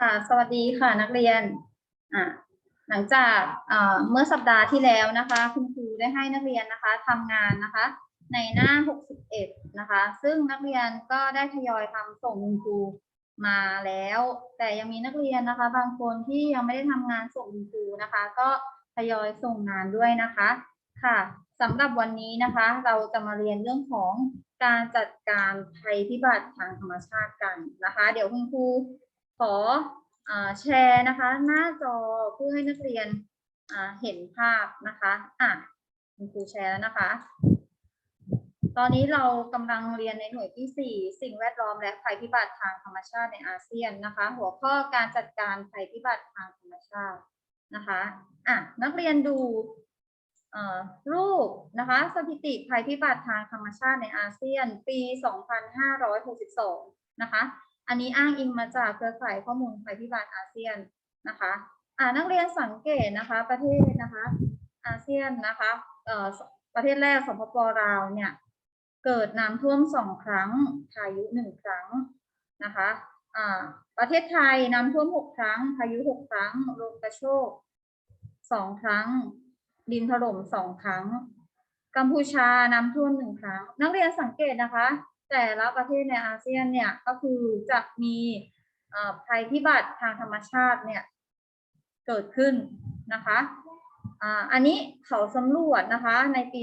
ค่ะ สวัสดีค่ะนักเรียนอ่าหลังจากอ่าเมื่อสัปดาห์ที่แล้วนะคะ คุณครูได้ให้นักเรียนนะคะทำงานนะคะ ในหน้า 61 นะคะ ซึ่งนักเรียนก็ได้ทยอยทำส่งคุณครูมาแล้ว แต่ยังมีนักเรียนนะคะ บางคนที่ยังไม่ได้ทำงานส่งคุณครูนะคะ ก็ทยอยส่งงานด้วยนะคะค่ะสำหรับวันนี้นะคะ เราจะมาเรียนเรื่องของการจัดการภัยพิบัติทางธรรมชาติกันนะคะ เดี๋ยวคุณครู ขออแชร์นะคะ หน้าจอเพื่อให้นักเรียนเห็นภาพนะคะอะคุณครูแชร์แล้วนะคะ ตอนนี้เรากำลังเรียนในหน่วยที่ 4 สิ่งแวดล้อมและภัยพิบัติทางธรรมชาติในอาเซียนนะคะ หัวข้อการจัดการภัยพิบัติทางธรรมชาตินะคะอะนักเรียนดูรูปนะคะสถิติภัยพิบัติทางธรรมชาติในอาเซียนปี 2562 นะคะ อันนี้อ้างอิงมาจากเครือข่ายข้อมูลภัยพิบัติอาเซียนนะคะอ่านักเรียนสังเกตนะคะประเทศนะคะอาเซียนนะคะเอ่อประเทศแรกสปปลาวเนี่ยเกิดน้ำท่วมสองครั้งพายุหนึ่งครั้งนะคะอ่าประเทศไทยน้ำท่วมหกครั้ง พายุหกครั้งลมกระโชกสองครั้ง ดินถล่มสองครั้ง กัมพูชาน้ำท่วมหนึ่งครั้ง นักเรียนสังเกตนะคะ แต่ละประเทศในอาเซียนเนี่ยก็คือจะมีภัยพิบัติทางธรรมชาติเนี่ยเกิดขึ้นนะคะอันนี้เขาสำรวจนะคะในปี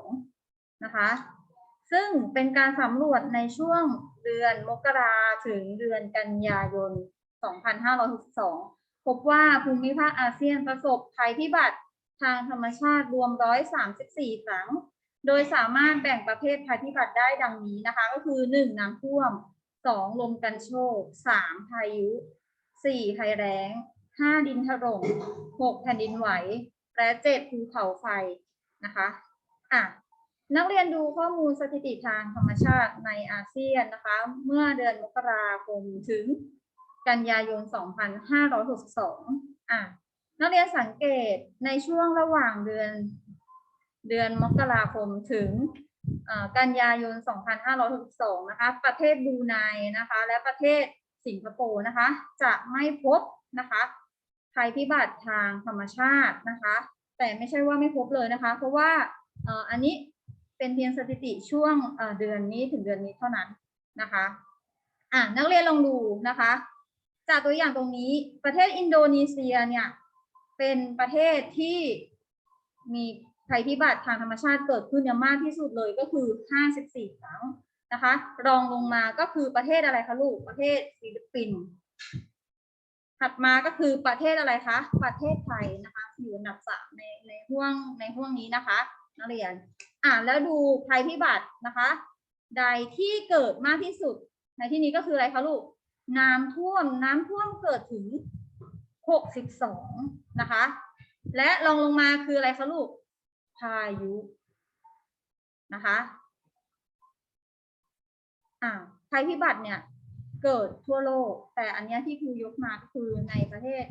2562 นะคะ ซึ่งเป็นการสำรวจในช่วงเดือนมกราถึงเดือนกันยายน 2562 พบว่าภูมิภาคอาเซียนประสบภัยพิบัติทางธรรมชาติรวม 134 ครั้ง โดยสามารถแบ่งประเภทภัยพิบัติได้ดังนี้นะคะ ก็คือ 1. น้ำท่วม 2. ลมกันโชก 3. พายุ 4. ภัยแล้ง 5. ดินถล่ม 6. แผ่นดินไหว และ 7. ภูเขาไฟนะคะอะนักเรียนดูข้อมูลสถิติทางธรรมชาติในอาเซียนนะคะ เมื่อเดือนมกราคมถึงกันยายน 2562อะนักเรียนสังเกตในช่วงระหว่างเดือน เดือนมกราคมถึงกันยายน 2562 นะคะ ประเทศบูไนนะคะ และประเทศสิงคโปร์นะคะ จะไม่พบนะคะภัยพิบัติทางธรรมชาตินะคะ แต่ไม่ใช่ว่าไม่พบเลยนะคะ เพราะว่าอันนี้เป็นเพียงสถิติช่วงเอ่อเดือนนี้ถึงเดือนนี้เท่านั้นนะคะอะนักเรียนลองดูนะคะ จากตัวอย่างตรงนี้ประเทศอินโดนีเซียเนี่ยเป็นประเทศที่มี ภัยพิบัติทางธรรมชาติเกิดขึ้นเนี่ยมากที่สุดเลยก็คือ 54 ครั้งนะคะ รองลงมาก็คือประเทศอะไรคะลูก ประเทศฟิลิปปินส์ถัดมาก็คือประเทศอะไรคะ ประเทศไทยนะคะอยู่อันดับสามในในห่วงในห่วงนี้นะคะนักเรียน อ่าแล้วดูภัยพิบัตินะคะ ใดที่เกิดมากที่สุด ในที่นี้ก็คืออะไรคะลูก น้ำท่วมน้ำท่วมเกิดถึง 62 นะคะ และรองลงมาคืออะไรคะลูก พายุนะคะอ่าภัยพิบัติเนี่ยเกิดทั่วโลก แต่อันนี้ที่ครูยกมาก็คือในประเทศ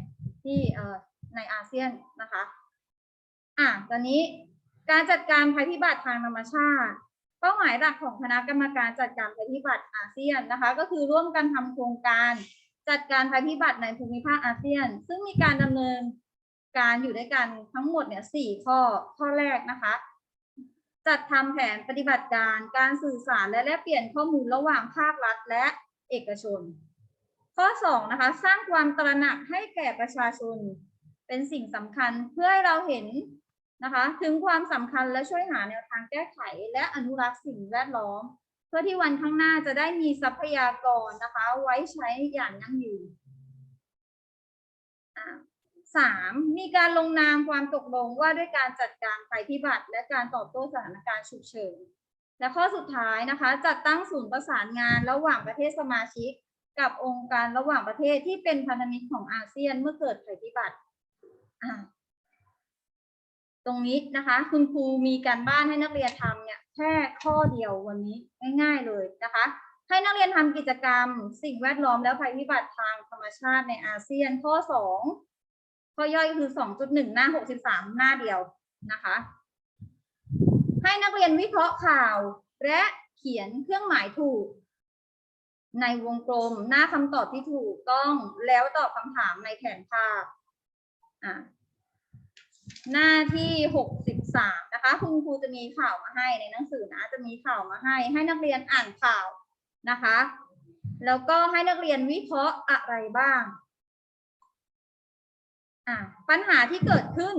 ที่เอ่อในอาเซียนนะคะอะตอนนี้การจัดการภัยพิบัติทางธรรมชาติ เป้าหมายหลักของคณะกรรมการจัดการภัยพิบัติอาเซียนนะคะ ก็คือร่วมกันทำโครงการจัดการภัยพิบัติในภูมิภาคอาเซียน ซึ่งมีการดำเนิน การอยู่ด้วยกันทั้งหมดเนี่ยสี่ข้อข้อแรกนะคะ จัดทำแผนปฏิบัติการการสื่อสารและแลกเปลี่ยนข้อมูลระหว่างภาครัฐและเอกชน ข้อ2นะคะสร้างความตระหนักให้แก่ประชาชน เป็นสิ่งสำคัญเพื่อให้เราเห็นนะคะถึงความสำคัญและช่วยหาแนวทางแก้ไข และอนุรักษ์สิ่งแวดล้อม เพื่อที่วันข้างหน้าจะได้มีทรัพยากรนะคะ ไว้ใช้อย่างยั่งยืน สามมีการลงนามความตกลงว่าด้วยการจัดการภัยพิบัติ และการตอบโต้สถานการณ์ฉุกเฉิน และข้อสุดท้ายนะคะ จัดตั้งศูนย์ประสานงานระหว่างประเทศสมาชิก กับองค์การระหว่างประเทศที่เป็นพันธมิตรของอาเซียนเมื่อเกิดภัยพิบัติ ตรงนี้นะคะ คุณครูมีการบ้านให้นักเรียนทำเนี่ยแค่ข้อเดียววันนี้ง่ายๆเลยนะคะให้นักเรียนทำกิจกรรม สิ่งแวดล้อมแล้วภัยพิบัติทางธรรมชาติในอาเซียนข้อ 2 ข้อย่อยคือสองจุดหนึ่งหน้าหกสิบสามหน้าเดียวนะคะ ให้นักเรียนวิเคราะห์ข่าวและเขียนเครื่องหมายถูก ในวงกลมหน้าคำตอบที่ถูกต้องแล้วตอบคำถามในแผนภาพอะหน้าที่หกสิบสามนะคะ คุณครูจะมีข่าวมาให้ในหนังสือนะจะมีข่าวมาให้ ให้นักเรียนอ่านข่าวนะคะ แล้วก็ให้นักเรียนวิเคราะห์อะไรบ้าง อะปัญหาที่เกิดขึ้น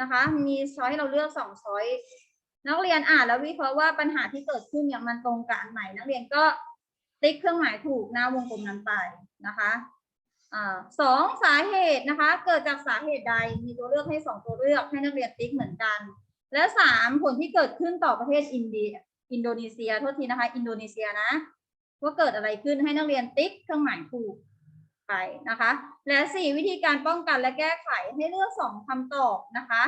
นะคะ มีช้อยให้เราเลือกสองช้อยนักเรียนอ่านแล้ววิเคราะห์ว่าปัญหาที่เกิดขึ้นเนี่ยมันตรงกับอันไหน นักเรียนก็ติ๊กเครื่องหมายถูกหน้าวงกลมนั้นไปนะคะอ่าสองสาเหตุนะคะ เกิดจากสาเหตุใดมีตัวเลือกให้สองตัวเลือกให้นักเรียนติ๊กเหมือนกัน และสามผลที่เกิดขึ้นต่อประเทศอินเดีย อินโดนีเซียโทษทีนะคะ อินโดนีเซียนะว่าเกิดอะไรขึ้นให้นักเรียนติ๊กเครื่องหมายถูก ไปนะคะ และสี่วิธีการป้องกันและแก้ไขให้เลือกสองคำตอบนะคะ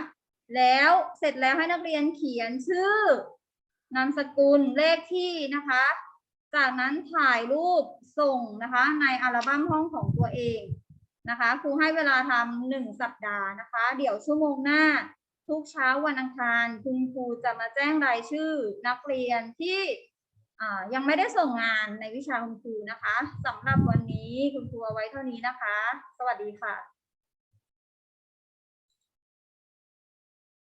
แล้วเสร็จแล้วให้นักเรียนเขียนชื่อนามสกุลเลขที่นะคะ จากนั้นถ่ายรูปส่งนะคะในอัลบั้มห้องของตัวเองนะคะครูให้เวลาทำหนึ่งสัปดาห์นะคะ เดี๋ยวชั่วโมงหน้า ทุกเช้าวันอังคาร คุณครูจะมาแจ้งรายชื่อนักเรียนที่ ยังไม่ได้ส่งงานในวิชาคุณครูนะคะสำหรับวันนี้คุณครูเอาไว้เท่านี้นะคะ สวัสดีค่ะ